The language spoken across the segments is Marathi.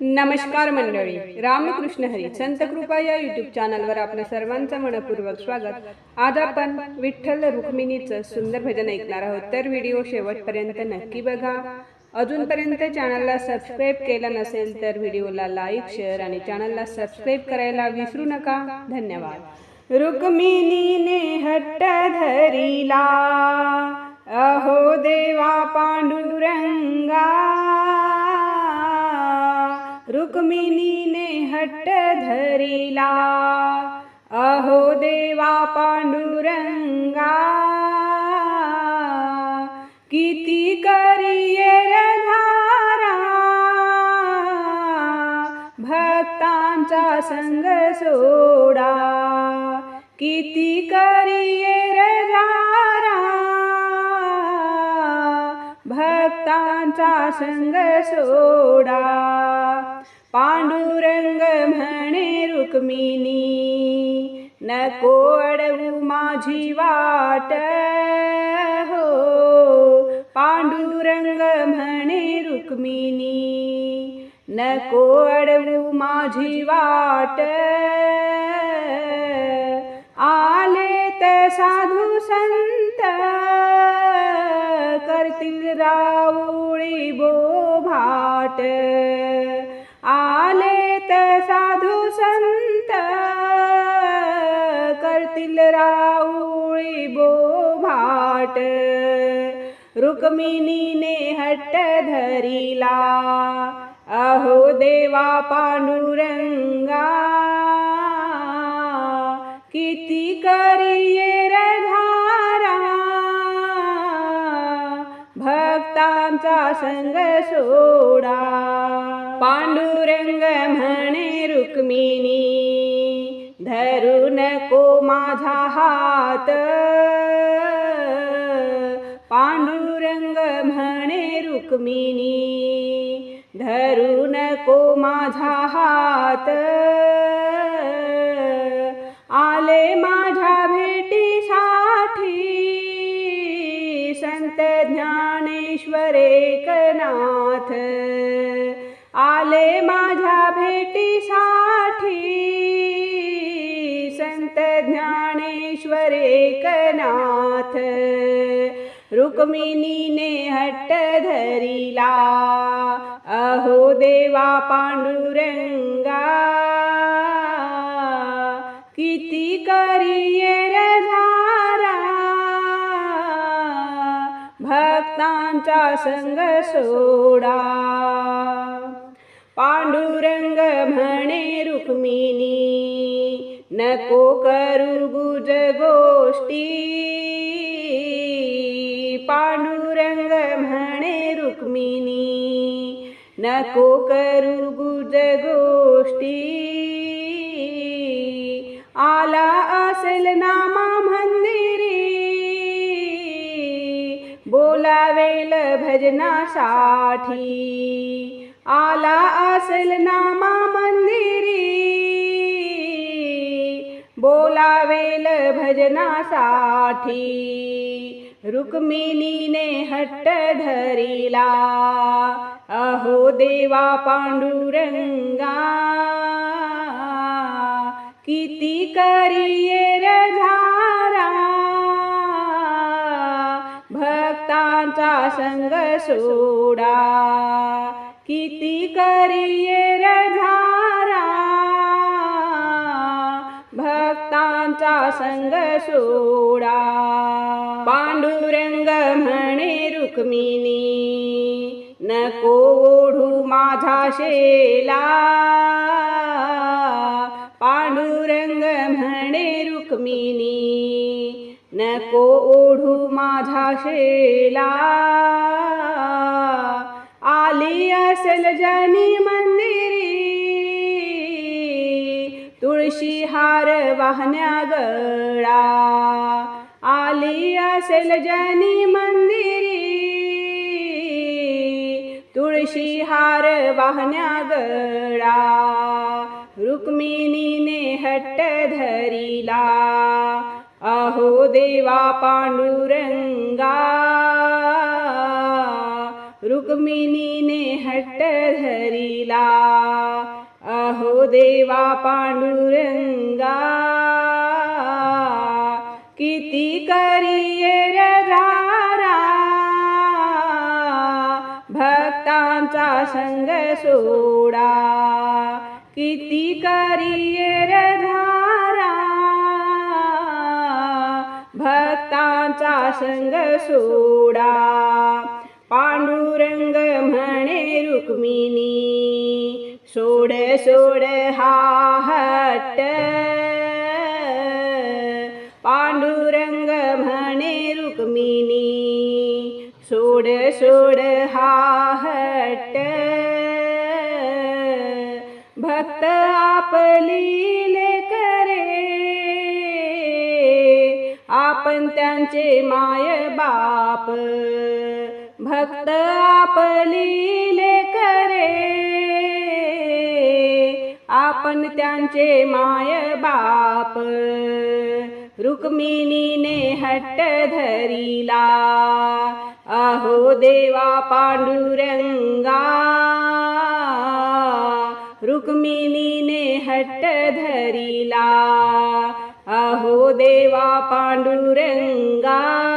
नमस्कार मंडळी. रामकृष्ण हरी. संत कृपा या युट्यूब चॅनलवर आपल्या सर्वांचं मनपूर्वक स्वागत. आज आपण विठ्ठल रुक्मिणीचं सुंदर भजन ऐकणार आहोत. तर व्हिडिओ शेवटपर्यंत नक्की बघा. अजूनपर्यंत चॅनलला सबस्क्राईब केलं नसेल तर व्हिडिओला लाईक शेअर आणि चॅनलला सबस्क्राईब करायला विसरू नका. धन्यवाद. रुक्मिणीने हट्ट धरिला. अहो रुक्मिणीने हट्ट धरिला. अहो देवा पांडुरंगा किती करिये धारा. भक्तांचा संग सोडा. किती करिये भक्तांचा संग सोडा. पांडुरंग म्हणे रुक्मिणी नको अडवू माझी वाट. हो पांडुरंग म्हणे रुक्मिणी नको अडवू माझी वाट. आले तर साधू संत करतील राऊळी बोभाट. बोभाट रुक्मिणीने हट्ट धरिला। अहो देवा पांडुरंगा किती करिये धारा। भक्तांचा संग सोडा। पांडुरंग म्हणे रुक्मिणी धरू नको माझा हात। पांडुरंग म्हणे रुक्मिणी धरू नको माझा हात. आले माझ्या भेटीसाठी संत ज्ञानेश्वर एकनाथ आले माझ्या भेटीसाठी संत ज्ञानेश्वर एकनाथ रुक्मिणीने हट्ट धरिला. अहो देवा पांडुरंगा किती करिये रे भक्तांचा संग सोडा. पांडुरंग म्हणे रुक्मिणी नको करू गुज गोष्टी पांडुरंग म्हणे रुक्मिणी नको करू गुज गोष्टी आला असेल नामा मंदिरी बोलावेल भजनासाठी आला असेल नामा मंदिरी बोलावेल भजनासाठी. रुक्मिणीने हट्ट धरिला. अहो देवा पांडुरंगा किती करिये रधारा भक्तांचा संग सोडा. किती करिये आमचा संग सोडा. पांडुरंग म्हणे रुक्मिणी नको ओढू माझा शेला. पांडुरंग म्हणे रुक्मिणी नको ओढू माझा शेला. आली असेल जनी तुळशी हार वाहण्या गळा. आली असेल जनी मंदिरी. तुळशी हार वाहण्या गळा. रुक्मिणीने हट्ट धरिला. अहो देवा पांडुरंगा. रुक्मिणीने हट्ट धरिला. अहो देवा पांडुरंगा किती करिये धारा. भक्तांचा संग सोडा. किती करिये धारा. भक्तांचा संग सोडा. पांडुरंग म्हणे रुक्मिणी सोड सोड हा हट्ट पांडुरंग म्हणे रुक्मिणी सोड सोड हा हट्ट भक्त आपली करे आपण त्यांचे माय बाप भक्त आपली आपण त्यांचे माय बाप. रुक्मिणीने हट्ट धरिला. अहो देवा पांडुरंगा. रुक्मिणीने हट्ट धरिला. अहो देवा पांडुरंगा.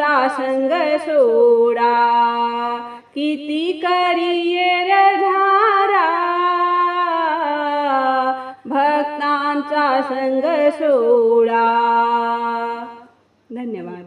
आमचा संग सोडा. किती करिये धारा. भक्तांचा संग सोडा. धन्यवाद.